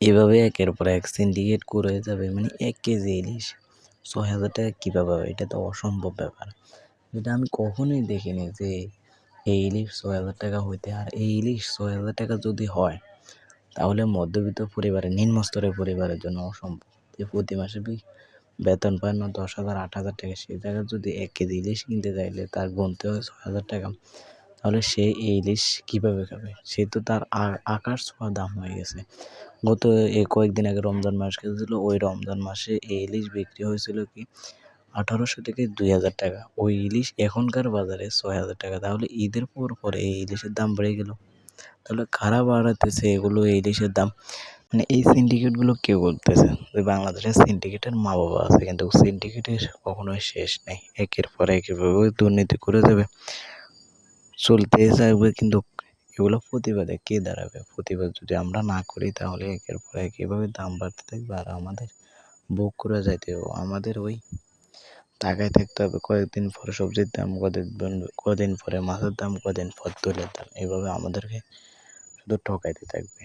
এভাবে একের পর এক সিন্ডিকেট করে যাবে মানে এক কেজি ইলিশ। ছয় হাজার টাকা কীভাবে হবে? এটা তো অসম্ভব ব্যাপার। এটা আমি কখনোই দেখিনি যে এই ইলিশ ছয় হাজার টাকা হইতে, আর এই ইলিশ ছয় হাজার টাকা যদি হয়, তাহলে মধ্যবিত্ত পরিবারের নিম্ন স্তরের পরিবারের জন্য অসম্ভব। যে প্রতি মাসে বেতন পায় না দশ হাজার, আট হাজার টাকা সেই জায়গায় যদি এক কেজি ইলিশ কিনতে চাইলে, তার গুনতে হয় ছয় হাজার টাকা। তাহলে সে এই ইলিশ কীভাবে খাবে? সে তো তার আকাশ ছোঁয়া দাম হয়ে গেছে। গত এ কয়েকদিন আগে রমজান মাস গেছিল, ওই রমজান মাসে এই ইলিশ বিক্রি হয়েছিল কি আঠারোশো থেকে দুই হাজার টাকা। ওই ইলিশ এখনকার বাজারে ছয় হাজার টাকা। তাহলে ঈদের পর পরে এই ইলিশের দাম বেড়ে গেল। তাহলে কারা বাড়াতেছে এগুলো এই ইলিশের দাম? মানে এই সিন্ডিকেটগুলো কেউ করতেছে? যে বাংলাদেশের সিন্ডিকেটের মা বাবা আছে, কিন্তু সিন্ডিকেটের কখনোই শেষ নেই। একের পর এক এভাবে দুর্নীতি করে যাবে চলতে থাকবে, কিন্তু এগুলো প্রতিবাদে কে দাঁড়াবে? প্রতিবাদ যদি আমরা না করি, তাহলে একের পর এক এভাবে দাম বাড়তে থাকবে আর আমাদের বুক করে যাইতে হবে। আমাদের ওই টাকায় থাকতে হবে। কয়েকদিন পরে সবজির দাম কদিন কদিন পরে মাছের দাম, কদিন পর তেলের দাম। এভাবে আমাদেরকে শুধু ঠকাইতে থাকবে।